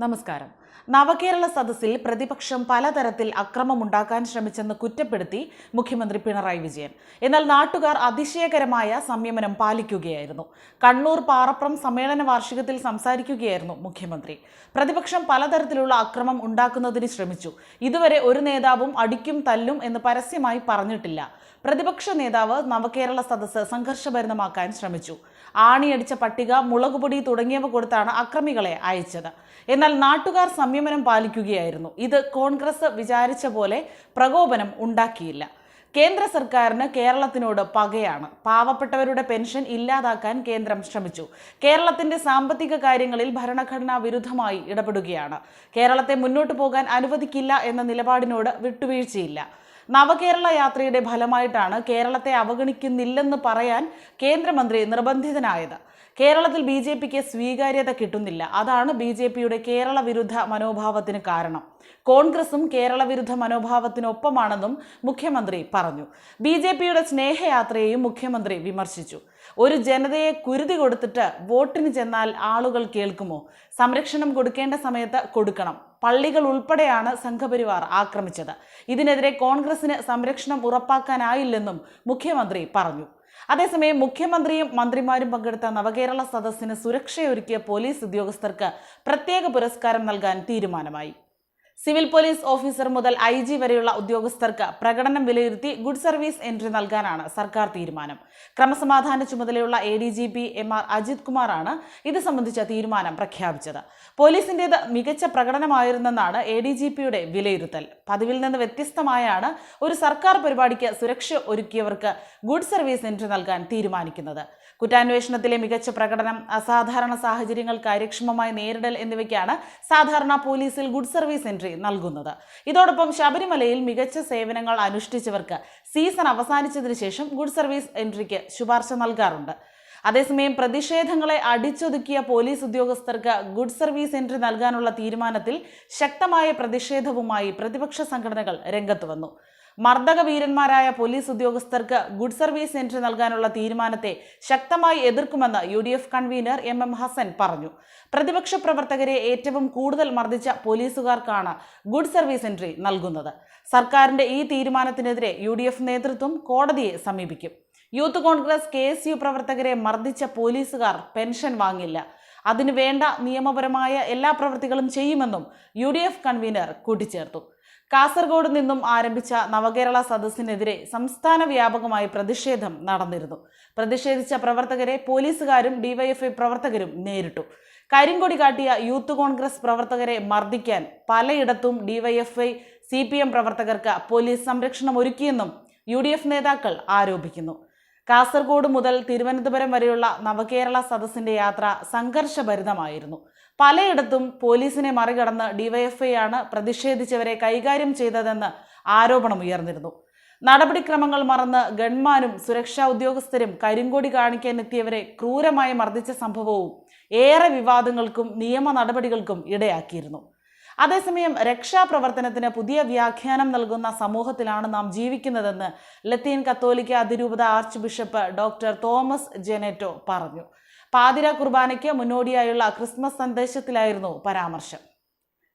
നമസ്കാരം. നവകേരള സദസ്സിൽ പ്രതിപക്ഷം പലതരത്തിൽ അക്രമമുണ്ടാക്കാൻ ശ്രമിച്ചെന്ന് കുറ്റപ്പെടുത്തി മുഖ്യമന്ത്രി പിണറായി വിജയൻ. എന്നാൽ നാട്ടുകാർ അതിശയകരമായ സംയമനം പാലിക്കുകയായിരുന്നു. കണ്ണൂർ പാറപ്രം സമ്മേളന വാർഷികത്തിൽ സംസാരിക്കുകയായിരുന്നു മുഖ്യമന്ത്രി. പ്രതിപക്ഷം പലതരത്തിലുള്ള അക്രമം ഉണ്ടാക്കുന്നതിന് ശ്രമിച്ചു. ഇതുവരെ ഒരു നേതാവും അടിക്കും തല്ലും എന്ന് പരസ്യമായി പറഞ്ഞിട്ടില്ല. പ്രതിപക്ഷ നേതാവ് നവകേരള സദസ്സ് സംഘർഷഭരിതമാക്കാൻ ശ്രമിച്ചു. ആണിയടിച്ച പട്ടിക മുളകുപൊടി തുടങ്ങിയവ കൊടുത്താണ് അക്രമികളെ അയച്ചത്. എന്നാൽ നാട്ടുകാർ സംയമനം പാലിക്കുകയായിരുന്നു. ഇത് കോൺഗ്രസ് വിചാരിച്ച പോലെ പ്രകോപനം ഉണ്ടാക്കിയില്ല. കേന്ദ്ര സർക്കാരിന് കേരളത്തിനോട് പകയാണ്. പാവപ്പെട്ടവരുടെ പെൻഷൻ ഇല്ലാതാക്കാൻ കേന്ദ്രം ശ്രമിച്ചു. കേരളത്തിന്റെ സാമ്പത്തിക കാര്യങ്ങളിൽ ഭരണഘടനാ വിരുദ്ധമായി ഇടപെടുകയാണ്. കേരളത്തെ മുന്നോട്ടു പോകാൻ അനുവദിക്കില്ല എന്ന നിലപാടിനോട് വിട്ടുവീഴ്ചയില്ല. നവകേരള യാത്രയുടെ ഫലമായിട്ടാണ് കേരളത്തെ അവഗണിക്കുന്നില്ലെന്ന് പറയാൻ കേന്ദ്രമന്ത്രി നിർബന്ധിതനായത്. കേരളത്തിൽ ബി ജെ പിക്ക് സ്വീകാര്യത കിട്ടുന്നില്ല. അതാണ് ബി ജെ പിയുടെ കേരള വിരുദ്ധ മനോഭാവത്തിന് കാരണം. കോൺഗ്രസും കേരള വിരുദ്ധ മനോഭാവത്തിനൊപ്പമാണെന്നും മുഖ്യമന്ത്രി പറഞ്ഞു. ബി ജെ പിയുടെ സ്നേഹയാത്രയെയും മുഖ്യമന്ത്രി വിമർശിച്ചു. ഒരു ജനതയെ കുരുതി കൊടുത്തിട്ട് വോട്ടിന് ചെന്നാൽ ആളുകൾ കേൾക്കുമോ? സംരക്ഷണം കൊടുക്കേണ്ട സമയത്ത് കൊടുക്കണം. പള്ളികൾ ഉൾപ്പെടെയാണ് സംഘപരിവാർ ആക്രമിച്ചത്. ഇതിനെതിരെ കോൺഗ്രസിന് സംരക്ഷണം ഉറപ്പാക്കാനായില്ലെന്നും മുഖ്യമന്ത്രി പറഞ്ഞു. അതേസമയം മുഖ്യമന്ത്രിയും മന്ത്രിമാരും പങ്കെടുത്ത നവകേരള സദസ്സിന് സുരക്ഷയൊരുക്കിയ പോലീസ് ഉദ്യോഗസ്ഥർക്ക് പ്രത്യേക പുരസ്കാരം നൽകാൻ തീരുമാനമായി. സിവിൽ പോലീസ് ഓഫീസർ മുതൽ ഐ ജി വരെയുള്ള ഉദ്യോഗസ്ഥർക്ക് പ്രകടനം വിലയിരുത്തി ഗുഡ് സർവീസ് എൻട്രി നൽകാനാണ് സർക്കാർ തീരുമാനം. ക്രമസമാധാന ചുമതലയുള്ള A D G P M R Ajith കുമാറാണ് ഇത് സംബന്ധിച്ച തീരുമാനം പ്രഖ്യാപിച്ചത്. പോലീസിന്റേത് മികച്ച പ്രകടനമായിരുന്നെന്നാണ് എ ഡി ജി പിയുടെ വിലയിരുത്തൽ. പതിവിൽ നിന്ന് വ്യത്യസ്തമായാണ് ഒരു സർക്കാർ പരിപാടിക്ക് സുരക്ഷ ഒരുക്കിയവർക്ക് ഗുഡ് സർവീസ് എൻട്രി നൽകാൻ തീരുമാനിക്കുന്നത്. കുറ്റാന്വേഷണത്തിലെ മികച്ച പ്രകടനം അസാധാരണ സാഹചര്യങ്ങൾ കാര്യക്ഷമമായി നേരിടൽ എന്നിവയ്ക്കാണ് സാധാരണ പോലീസിൽ ഗുഡ് സർവീസ് എൻട്രി നൽകുന്നത്. ഇതോടൊപ്പം ശബരിമലയിൽ മികച്ച സേവനങ്ങൾ അനുഷ്ഠിച്ചവർക്ക് സീസൺ അവസാനിച്ചതിന് ശേഷം ഗുഡ് സർവീസ് എൻട്രിക്ക് ശുപാർശ നൽകാറുണ്ട്. അതേസമയം പ്രതിഷേധങ്ങളെ അടിച്ചൊതുക്കിയ പോലീസ് ഉദ്യോഗസ്ഥർക്ക് ഗുഡ് സർവീസ് എൻട്രി നൽകാനുള്ള തീരുമാനത്തിൽ ശക്തമായ പ്രതിഷേധവുമായി പ്രതിപക്ഷ സംഘടനകൾ രംഗത്ത് വന്നു. മർദ്ദക വീരന്മാരായ പോലീസ് ഉദ്യോഗസ്ഥർക്ക് ഗുഡ് സർവീസ് എൻട്രി നൽകാനുള്ള തീരുമാനത്തെ ശക്തമായി എതിർക്കുമെന്ന് U D F convener M M Hasan പറഞ്ഞു. പ്രതിപക്ഷ പ്രവർത്തകരെ ഏറ്റവും കൂടുതൽ മർദ്ദിച്ച പോലീസുകാർക്കാണ് ഗുഡ് സർവീസ് എൻട്രി നൽകുന്നത്. സർക്കാരിന്റെ ഈ തീരുമാനത്തിനെതിരെ യു നേതൃത്വം കോടതിയെ സമീപിക്കും. Youth Congress K S U പ്രവർത്തകരെ മർദ്ദിച്ച പോലീസുകാർ പെൻഷൻ വാങ്ങില്ല. അതിനു വേണ്ട നിയമപരമായ എല്ലാ പ്രവൃത്തികളും ചെയ്യുമെന്നും യു ഡി എഫ് കൺവീനർ കൂട്ടിച്ചേർത്തു. കാസർഗോഡ് നിന്നും ആരംഭിച്ച നവകേരള സദസ്സിനെതിരെ സംസ്ഥാന വ്യാപകമായി പ്രതിഷേധം നടന്നിരുന്നു. പ്രതിഷേധിച്ച പ്രവർത്തകരെ പോലീസുകാരും ഡിവൈഎഫ്ഐ പ്രവർത്തകരും നേരിട്ടു. കരിങ്കൊടി കാട്ടിയ യൂത്ത് കോൺഗ്രസ് പ്രവർത്തകരെ മർദ്ദിക്കാൻ പലയിടത്തും ഡിവൈഎഫ്ഐ സി പി എം പ്രവർത്തകർക്ക് പോലീസ് സംരക്ഷണം ഒരുക്കിയെന്നും യു ഡി എഫ് നേതാക്കൾ ആരോപിക്കുന്നു. കാസർഗോഡ് മുതൽ തിരുവനന്തപുരം വരെയുള്ള നവകേരള സദസ്സിന്റെ യാത്ര സംഘർഷഭരിതമായിരുന്നു. പലയിടത്തും പോലീസിനെ മറികടന്ന് ഡിവൈഎഫ്ഐ ആണ് പ്രതിഷേധിച്ചവരെ കൈകാര്യം ചെയ്തതെന്ന് ആരോപണമുയർന്നിരുന്നു നടപടിക്രമങ്ങൾ മറന്ന് ഗൺമാനും സുരക്ഷാ ഉദ്യോഗസ്ഥരും കരിങ്കൊടി കാണിക്കാനെത്തിയവരെ ക്രൂരമായി മർദ്ദിച്ച സംഭവവും ഏറെ വിവാദങ്ങൾക്കും നിയമ നടപടികൾക്കും ഇടയാക്കിയിരുന്നു. അതേസമയം രക്ഷാപ്രവർത്തനത്തിന് പുതിയ വ്യാഖ്യാനം നൽകുന്ന സമൂഹത്തിലാണ് നാം ജീവിക്കുന്നതെന്ന് ലത്തീൻ കത്തോലിക്ക അതിരൂപത archbishop doctor Thomas J Netto പറഞ്ഞു. പാതിര കുർബാനയ്ക്ക് മുന്നോടിയായുള്ള ക്രിസ്മസ് സന്ദേശത്തിലായിരുന്നു പരാമർശം.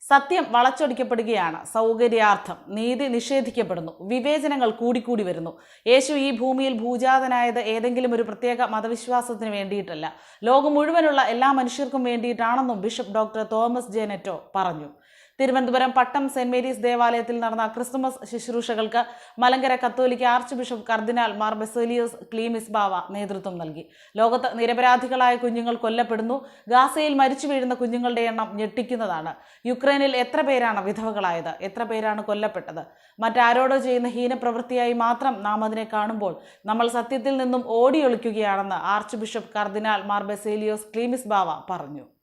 സത്യം വളച്ചൊടിക്കപ്പെടുകയാണ്. സൗകര്യാർത്ഥം. നീതി നിഷേധിക്കപ്പെടുന്നു. വിവേചനങ്ങൾ കൂടിക്കൂടി വരുന്നു. യേശു ഈ ഭൂമിയിൽ ഭൂജാതനായത് ഏതെങ്കിലും ഒരു പ്രത്യേക മതവിശ്വാസത്തിന് വേണ്ടിയിട്ടല്ല. ലോകം മുഴുവനുള്ള എല്ലാ മനുഷ്യർക്കും വേണ്ടിയിട്ടാണെന്നും ബിഷപ്പ് ഡോക്ടർ തോമസ് ജെനറ്റോ പറഞ്ഞു. തിരുവനന്തപുരം പട്ടം സെന്റ് മേരീസ് ദേവാലയത്തിൽ നടന്ന ക്രിസ്തുമസ് ശുശ്രൂഷകൾക്ക് മലങ്കര കത്തോലിക്ക ആർച്ച് ബിഷപ്പ് കർദിനാൾ മാർ ബെസോലിയോസ് ക്ലീമിസ് ബാവ നേതൃത്വം നൽകി. ലോകത്ത് നിരപരാധികളായ കുഞ്ഞുങ്ങൾ കൊല്ലപ്പെടുന്നു. ഗാസയിൽ മരിച്ചു വീഴുന്ന കുഞ്ഞുങ്ങളുടെ എണ്ണം ഞെട്ടിക്കുന്നതാണ്. യുക്രൈനിൽ എത്ര പേരാണ് വിധവകളായത്? എത്ര പേരാണ് കൊല്ലപ്പെട്ടത്? മറ്റാരോടോ ചെയ്യുന്ന ഹീനപ്രവൃത്തിയായി മാത്രം നാം അതിനെ കാണുമ്പോൾ നമ്മൾ സത്യത്തിൽ നിന്നും ഓടിയൊളിക്കുകയാണെന്ന് ആർച്ച് ബിഷപ്പ് കർദിനാൾ മാർ ബെസേലിയോസ് ക്ലീമിസ് ബാവ പറഞ്ഞു.